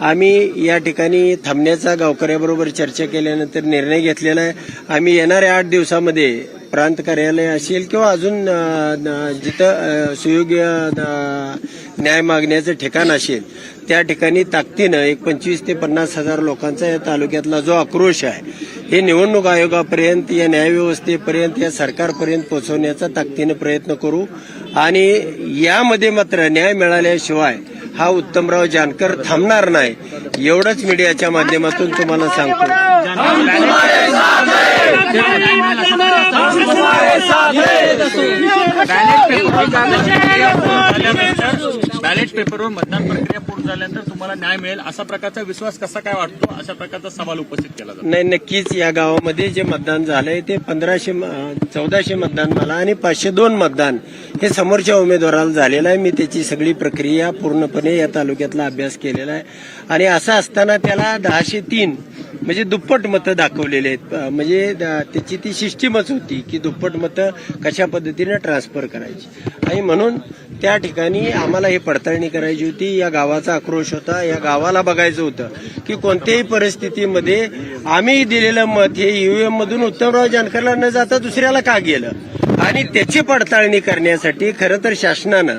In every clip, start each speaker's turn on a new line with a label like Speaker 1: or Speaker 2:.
Speaker 1: आम्ही या ठिकाणी थांबण्याचा गावकऱ्याबरोबर चर्चा केल्यानंतर निर्णय घेतलेला आहे. आम्ही येणाऱ्या आठ दिवसामध्ये प्रांत कार्यालय असेल किंवा अजून जिथं सुयोग्य न्याय मागण्याचं ठिकाण असेल त्या ठिकाणी ताकदीनं एक पंचवीस ते पन्नास हजार लोकांचा या तालुक्यातला जो आक्रोश आहे हे निवडणूक आयोगापर्यंत या न्यायव्यवस्थेपर्यंत या सरकारपर्यंत पोहोचवण्याचा ताकदीनं प्रयत्न करू. आणि यामध्ये मात्र न्याय मिळाल्याशिवाय हा उत्तमराव जानकर थांबणार नाही. एवढंच मीडियाच्या माध्यमातून तुम्हाला सांगतो.
Speaker 2: पेपरवर मतदान प्रक्रिया पूर्ण झाल्यानंतर तुम्हाला न्याय मिळेल असा प्रकारचा विश्वास कसा काय वाटतो? अशा प्रकारचा सवाल उपस्थित केला जातो.
Speaker 1: नाही नक्कीच या गावामध्ये जे मतदान झालंय ते पंधराशे चौदाशे मतदान मला आणि पाचशे दोन मतदान हे समोरच्या उमेदवाराला झालेलं आहे. मी त्याची सगळी प्रक्रिया पूर्णपणे या तालुक्यातला अभ्यास केलेला आहे. आणि असं असताना त्याला दहाशे तीन म्हणजे दुप्पट मतं दाखवलेले आहेत. म्हणजे द- त्याची ती सिस्टीमच होती की दुप्पट मतं कशा पद्धतीने ट्रान्सफर करायची. आणि म्हणून त्या ठिकाणी आम्हाला ही पडताळणी करायची होती. या गावाचा आक्रोश होता. या गावाला बघायचं होतं की कोणत्याही परिस्थितीमध्ये आम्ही दिलेलं मत हे ईव्हीएम मधून उत्तमराव जानकरला न जाता दुसऱ्याला का गेलं? आणि त्याची पडताळणी करण्यासाठी खरं तर शासनानं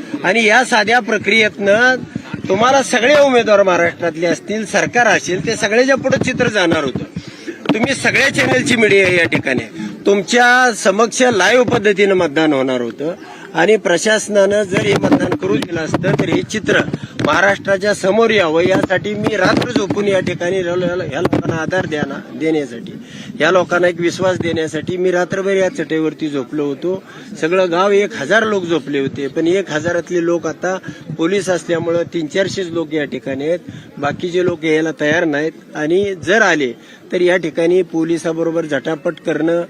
Speaker 1: आणि या साध्या प्रक्रियेतनं तुम्हाला सगळे उमेदवार महाराष्ट्रातले असतील सरकार असेल ते सगळ्याच्या पुढे चित्र जाणार होतं. तुम्ही सगळ्या चॅनलची मीडिया या ठिकाणी. तुमच्या समक्ष लाईव्ह पद्धतीनं मतदान होणार होतं. आणि प्रशासनानं जर हे मतदान करू दिलं असतं तर हे चित्र महाराष्ट्राच्या समोर यावं. यासाठी मी रात्र झोपून या ठिकाणी राहिलो. ह्या लोकांना आधार द्याना देण्यासाठी या लोकांना एक विश्वास देण्यासाठी मी रात्रभर या चटईवरती झोपलो होतो. सगळं गाव एक हजार लोक झोपले होते पण एक हजारातले लोक आता पोलीस असल्यामुळं तीन चारशेच लोक या ठिकाणी आहेत. बाकीचे लोक यायला तयार नाहीत. आणि जर आले तर या ठिकाणी पोलिसाबरोबर झटापट करणं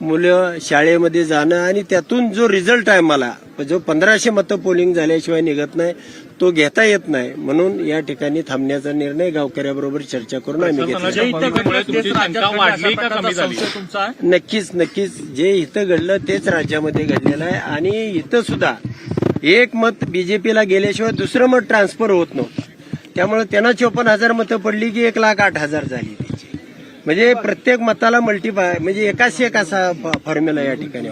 Speaker 1: मुलं शाळेमध्ये जाणं आणि त्यातून जो रिझल्ट आहे मला जो पंधराशे मतं पोलिंग झाल्याशिवाय निघत नाही तो घेता येत नाही. म्हणून या ठिकाणी थांबण्याचा निर्णय गावकऱ्याबरोबर चर्चा करून आम्ही घेतला नक्कीच नक्कीच. जे इथं घडलं तेच राज्यामध्ये घडलेलं आहे. आणि इथं सुद्धा एक मत बीजेपीला गेल्याशिवाय दुसरं मत ट्रान्सफर होत नव्हतं. त्यामुळे त्यांना चोपन्न हजार मतं पडली की एक लाख आठ हजार झाली. म्हणजे प्रत्येक मताला मल्टीपाय म्हणजे एकाच एक असा फॉर्म्युला या ठिकाणी